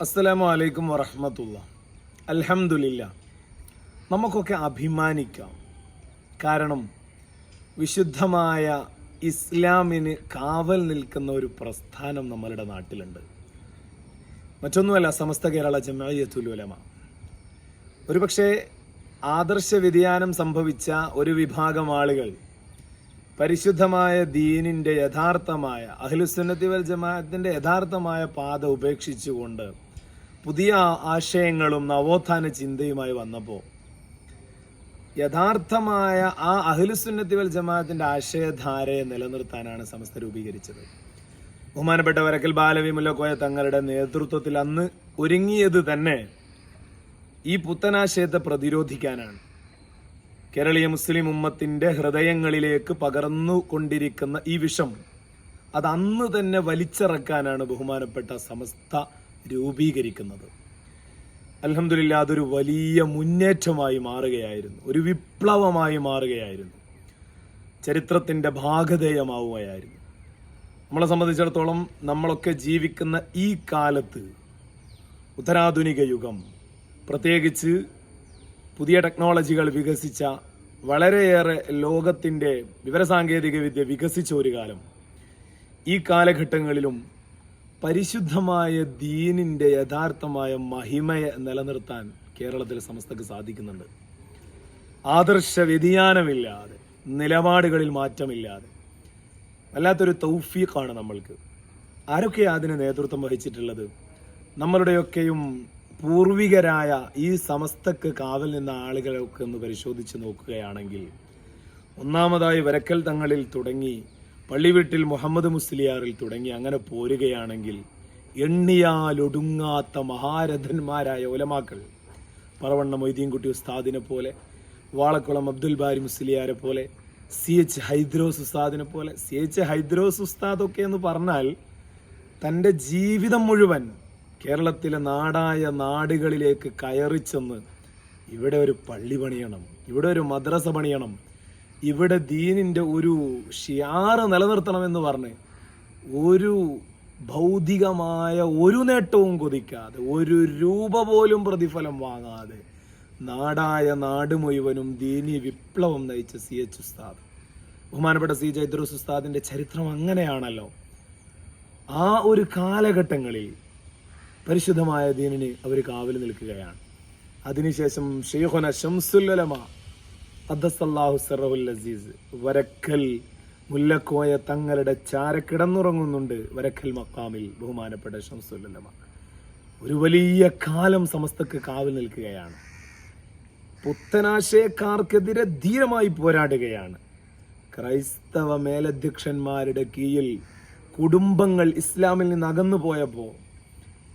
അസ്സലാമു അലൈക്കും വറഹമത്തുള്ള. അൽഹംദുലില്ല. നമുക്കൊക്കെ അഭിമാനിക്കാം. കാരണം വിശുദ്ധമായ ഇസ്ലാമിന് കാവൽ നിൽക്കുന്ന ഒരു പ്രസ്ഥാനം നമ്മളുടെ നാട്ടിലുണ്ട്. മറ്റൊന്നുമല്ല സമസ്ത കേരള ജമായത്തുലുലമ ഒരുപക്ഷെ ആദർശ വ്യതിയാനം സംഭവിച്ച ഒരു വിഭാഗം ആളുകൾ പരിശുദ്ധമായ ദീനിന്റെ യഥാർത്ഥമായ അഖിലുസുന്നത്തി വൽ ജമാഅത്തിന്റെ യഥാർത്ഥമായ പാത ഉപേക്ഷിച്ചുകൊണ്ട് പുതിയ ആശയങ്ങളും നവോത്ഥാന ചിന്തയുമായി വന്നപ്പോൾ യഥാർത്ഥമായ ആ അഖിലസുന്നത്തിവൽ വൽ ജമാഅത്തിന്റെ ആശയധാരയെ നിലനിർത്താനാണ് സമസ്ത രൂപീകരിച്ചത്. ബഹുമാനപ്പെട്ട വരക്കൽ ബാലവി മുല്ലക്കോയ തങ്ങളുടെ നേതൃത്വത്തിൽ അന്ന് ഒരുങ്ങിയത് തന്നെ ഈ പുത്തനാശയത്തെ പ്രതിരോധിക്കാനാണ്. കേരളീയ മുസ്ലിം ഉമ്മത്തിന്റെ ഹൃദയങ്ങളിലേക്ക് പകർന്നു കൊണ്ടിരിക്കുന്ന ഈ വിഷം അത് അന്ന് തന്നെ വലിച്ചിറക്കാനാണ് ബഹുമാനപ്പെട്ട സമസ്ത രൂപീകരിക്കുന്നത്. അലഹമില്ല അതൊരു വലിയ മുന്നേറ്റമായി മാറുകയായിരുന്നു. ഒരു വിപ്ലവമായി മാറുകയായിരുന്നു. ചരിത്രത്തിന്റെ ഭാഗധേയമാവുകയായിരുന്നു. നമ്മളെ സംബന്ധിച്ചിടത്തോളം നമ്മളൊക്കെ ജീവിക്കുന്ന ഈ കാലത്ത് ഉത്തരാധുനിക യുഗം പ്രത്യേകിച്ച് പുതിയ ടെക്നോളജികൾ വികസിച്ച വളരെയേറെ ലോകത്തിന്റെ വിവരസാങ്കേതിക വിദ്യ വികസിച്ച ഒരു കാലം. ഈ കാലഘട്ടങ്ങളിലും പരിശുദ്ധമായ ദീനിന്റെ യഥാർത്ഥമായ മഹിമയെ നിലനിർത്താൻ കേരളത്തിലെ സമസ്തക്ക് സാധിക്കുന്നുണ്ട്. ആദർശ വ്യതിയാനമില്ലാതെ നിലപാടുകളിൽ മാറ്റമില്ലാതെ വല്ലാത്തൊരു തൗഫീഖാണ് നമ്മൾക്ക്. ആരൊക്കെ അതിന് നേതൃത്വം വഹിച്ചിട്ടുള്ളത്? നമ്മളുടെയൊക്കെയും പൂർവികരായ ഈ സമസ്തക്ക് കാവൽ നിന്ന ആളുകളൊക്കെ ഒന്ന് പരിശോധിച്ച് നോക്കുകയാണെങ്കിൽ ഒന്നാമതായി വരക്കൽ തങ്ങളിൽ തുടങ്ങി പള്ളിവീട്ടിൽ മുഹമ്മദ് മുസ്ലിയാറിൽ തുടങ്ങി അങ്ങനെ പോരുകയാണെങ്കിൽ എണ്ണിയാലൊടുങ്ങാത്ത മഹാരഥന്മാരായ ഒലമാക്കൾ പറവണ്ണ മൊയ്തീൻകുട്ടി ഉസ്താദിനെ പോലെ വാളക്കുളം അബ്ദുൽ ബാരി മുസ്ലിയാരെ പോലെ സി എച്ച് ഹൈദ്രോസ് ഉസ്താദിനെ പോലെ സി എച്ച് ഹൈദ്രോസ് ഉസ്താദൊക്കെ എന്ന് പറഞ്ഞാൽ തന്റെ ജീവിതം മുഴുവൻ കേരളത്തിലെ നാടായ നാടുകളിലേക്ക് കയറി ചെന്ന് ഇവിടെ ഒരു പള്ളി പണിയണം ഇവിടെ ഒരു മദ്രസ പണിയണം ഇവിടെ ദീനിന്റെ ഒരു ഷിയാറ് നിലനിർത്തണമെന്ന് പറഞ്ഞ് ഒരു ഭൗതികമായ ഒരു നേട്ടവും കൊതിക്കാതെ ഒരു രൂപ പോലും പ്രതിഫലം വാങ്ങാതെ നാടായ നാട് മുഴുവനും ദീനി വിപ്ലവം നയിച്ച സി എച്ച് ഉസ്താദ്. ബഹുമാനപ്പെട്ട സി ജൈദ്രൂസ് ഉസ്താദിന്റെ ചരിത്രം അങ്ങനെയാണല്ലോ. ആ ഒരു കാലഘട്ടങ്ങളിൽ പരിശുദ്ധമായ ദീനിന് അവർ കാവൽ നിൽക്കുകയാണ്. അതിനുശേഷം ഷെയ്ഖുന ഷംസുല്ലമ അദ്ദസല്ലാഹു സറവുൽ അസീസ് വരക്കൽ മുല്ലക്കോയ തങ്ങളുടെ ചാര കിടന്നുറങ്ങുന്നുണ്ട് വരക്കൽ മക്കാമിൽ ബഹുമാനപ്പെട്ട ഷംസുല്ലമ ഒരു വലിയ കാലം സമസ്തക്ക് കാവൽ നിൽക്കുകയാണ്. പുത്തനാശയക്കാർക്കെതിരെ ധീരമായി പോരാടുകയാണ്. ക്രൈസ്തവ മേലധ്യക്ഷന്മാരുടെ കീഴിൽ കുടുംബങ്ങൾ ഇസ്ലാമിൽ നിന്ന് അകന്നു പോയപ്പോൾ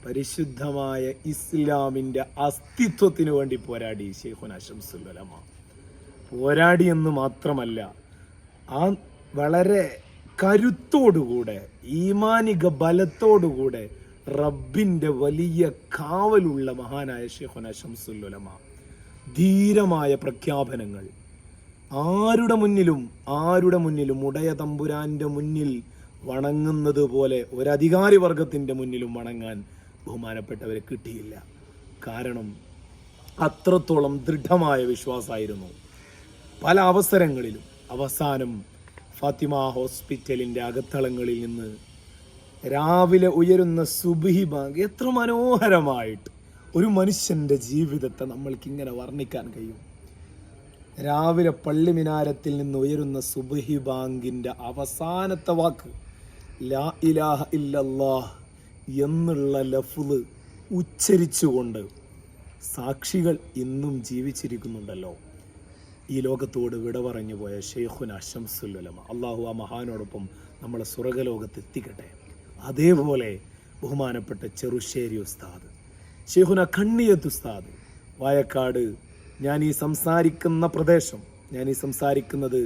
പരിശുദ്ധമായ ഇസ്ലാമിന്റെ അസ്തിത്വത്തിന് വേണ്ടി പോരാടി ഷെയ്ഖുന ഷംസുല്ലമ പോരാടി എന്ന് മാത്രമല്ല ആ വളരെ കരുത്തോടുകൂടെ ഈമാനിക ബലത്തോടുകൂടെ റബ്ബിന്റെ വലിയ കാവലുള്ള മഹാനായ ഷെഹുന ഷംസുല്ലമ ധീരമായ പ്രഖ്യാപനങ്ങൾ. ആരുടെ മുന്നിലും ആരുടെ മുന്നിലും ഉടയ തമ്പുരാന്റെ മുന്നിൽ വണങ്ങുന്നത് പോലെ ഒരധികാരി വർഗത്തിന്റെ മുന്നിലും വണങ്ങാൻ ബഹുമാനപ്പെട്ടവരെ കിട്ടിയില്ല. കാരണം അത്രത്തോളം ദൃഢമായ വിശ്വാസമായിരുന്നു. പല അവസരങ്ങളിലും അവസാനം ഫാത്തിമ ഹോസ്പിറ്റലിന്റെ അകത്തളങ്ങളിൽ നിന്ന് രാവിലെ ഉയരുന്ന സുബിഹി ബാങ്ക് എത്ര മനോഹരമായിട്ട് ഒരു മനുഷ്യന്റെ ജീവിതത്തെ നമ്മൾക്ക് ഇങ്ങനെ വർണിക്കാൻ കഴിയും. രാവിലെ പള്ളി മിനാരത്തിൽ നിന്ന് ഉയരുന്ന സുബഹി ബാങ്കിന്റെ അവസാനത്തെ വാക്ക് ലാ ഇലാഹ ഇല്ലല്ലാഹ് എന്നുള്ള ലഫ്ല് ഉച്ചരിച്ചുകൊണ്ട് സാക്ഷികൾ ഇന്നും ജീവിച്ചിരിക്കുന്നുണ്ടല്ലോ. ഈ ലോകത്തോട് വിട പറഞ്ഞു പോയ ഷെയ്ഖുന ഷംസുല്ലമ അള്ളാഹു ആ മഹാനോടൊപ്പം നമ്മളെ സ്വർഗലോകത്ത് എത്തിക്കട്ടെ. അതേപോലെ ബഹുമാനപ്പെട്ട ചെറുശ്ശേരി ഉസ്താദ് ഷെയ്ഖുന കണ്ണിയത്ത് ഉസ്താദ് വായക്കാട് ഞാൻ ഈ സംസാരിക്കുന്ന പ്രദേശം ഞാൻ ഈ സംസാരിക്കുന്നത്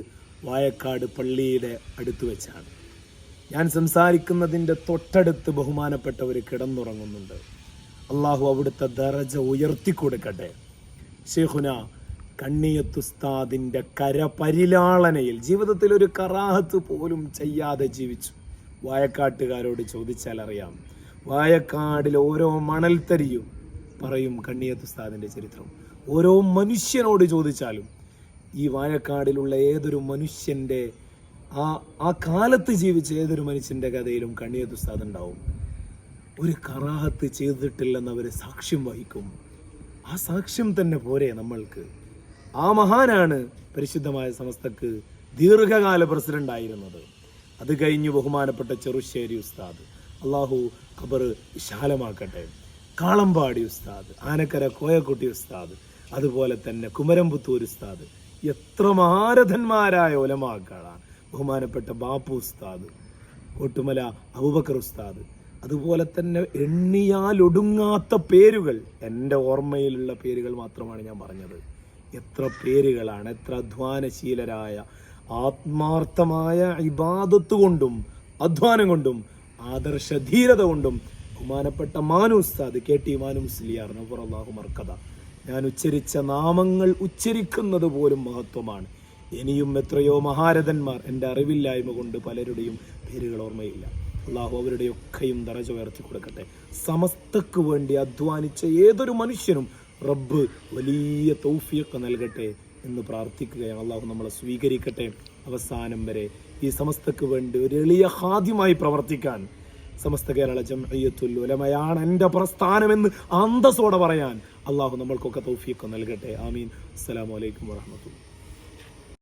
വായക്കാട് പള്ളിയുടെ അടുത്ത് വെച്ചാണ്. ഞാൻ സംസാരിക്കുന്നതിന്റെ തൊട്ടടുത്ത് ബഹുമാനപ്പെട്ടവർ കിടന്നുറങ്ങുന്നുണ്ട്. അള്ളാഹു അവിടുത്തെ ദറജ ഉയർത്തി കൊടുക്കട്ടെ ഷെയ്ഖുന കണ്ണിയത്തുസ്താദിന്റെ കരപരിലാളനയിൽ ജീവിതത്തിൽ ഒരു കറാഹത്ത് പോലും ചെയ്യാതെ ജീവിച്ചു. വായക്കാട്ടുകാരോട് ചോദിച്ചാൽ അറിയാം വായക്കാടിലെ ഓരോ മണൽത്തരിയും പറയും കണ്ണിയത്തുസ്താദിന്റെ ചരിത്രം. ഓരോ മനുഷ്യനോട് ചോദിച്ചാലും ഈ വാഴക്കാടിലുള്ള ഏതൊരു മനുഷ്യന്റെ ആ ആ കാലത്ത് ജീവിച്ച ഏതൊരു മനുഷ്യന്റെ കഥയിലും കണ്ണിയത്തുസ്താദ് ഉണ്ടാവും. ഒരു കറാഹത്ത് ചെയ്തിട്ടില്ലെന്നവർ സാക്ഷ്യം വഹിക്കും. ആ സാക്ഷ്യം തന്നെ പോരെ നമ്മൾക്ക്. ആ മഹാനാണ് പരിശുദ്ധമായ സമസ്തക്ക് ദീർഘകാല പ്രസിഡന്റ് ആയിരുന്നത്. അത് കഴിഞ്ഞ് ബഹുമാനപ്പെട്ട ചെറുശ്ശേരി ഉസ്താദ് അള്ളാഹു ഖബർ വിശാലമാക്കട്ടെ. കാളമ്പാടി ഉസ്താദ് ആനക്കര കോയക്കുട്ടി ഉസ്താദ് അതുപോലെ തന്നെ കുമരംപുത്തൂർ ഉസ്താദ് എത്ര മഹാരഥന്മാരായ ഒലമാക്കളാണ് ബഹുമാനപ്പെട്ട ബാപ്പു ഉസ്താദ് കോട്ടുമല അബൂബക്കർ ഉസ്താദ് അതുപോലെ തന്നെ എണ്ണിയാലൊടുങ്ങാത്ത പേരുകൾ. എന്റെ ഓർമ്മയിലുള്ള പേരുകൾ മാത്രമാണ് ഞാൻ പറഞ്ഞത്. എത്ര പേരുകളാണ് എത്ര അധ്വാനശീലരായ ആത്മാർത്ഥമായ ഇബാദത്ത് കൊണ്ടും അധ്വാനം കൊണ്ടും ആദർശ ധീരത കൊണ്ടും ബഹുമാനപ്പെട്ട മാനുസ്താദ് കെ ടി മാനു മുസ്ലിയാർ മർക്കഥ ഞാൻ ഉച്ചരിച്ച നാമങ്ങൾ ഉച്ചരിക്കുന്നത് പോലും മഹത്വമാണ്. ഇനിയും എത്രയോ മഹാരഥന്മാർ എന്റെ അറിവില്ലായ്മ കൊണ്ട് പലരുടെയും പേരുകൾ ഓർമ്മയില്ല. അള്ളാഹു അവരുടെയൊക്കെയും ദറജ ഉയർത്തി കൊടുക്കട്ടെ സമസ്തക്ക് വേണ്ടി അധ്വാനിച്ച ഏതൊരു മനുഷ്യനും റബ്ബ് വലിയ തൗഫീഖ് നൽകട്ടെ എന്ന് പ്രാർത്ഥിക്കുകയാണ്. അള്ളാഹു നമ്മളെ സ്വീകരിക്കട്ടെ അവസാനം വരെ. ഈ സമസ്തക്ക് വേണ്ടി ഒരു എളിയ ഹാദ്യമായി പ്രവർത്തിക്കാൻ സമസ്ത കേരള ജംഇയ്യത്തുൽ ഉലമയാണ് എന്റെ പ്രസ്ഥാനമെന്ന് അന്തസ്സോടെ പറയാൻ അള്ളാഹു നമ്മൾക്കൊക്കെ തൗഫീഖ് നൽകട്ടെ. ആമീൻ. അസ്സലാമു അലൈക്കും വറഹ്മത്തുള്ളാഹി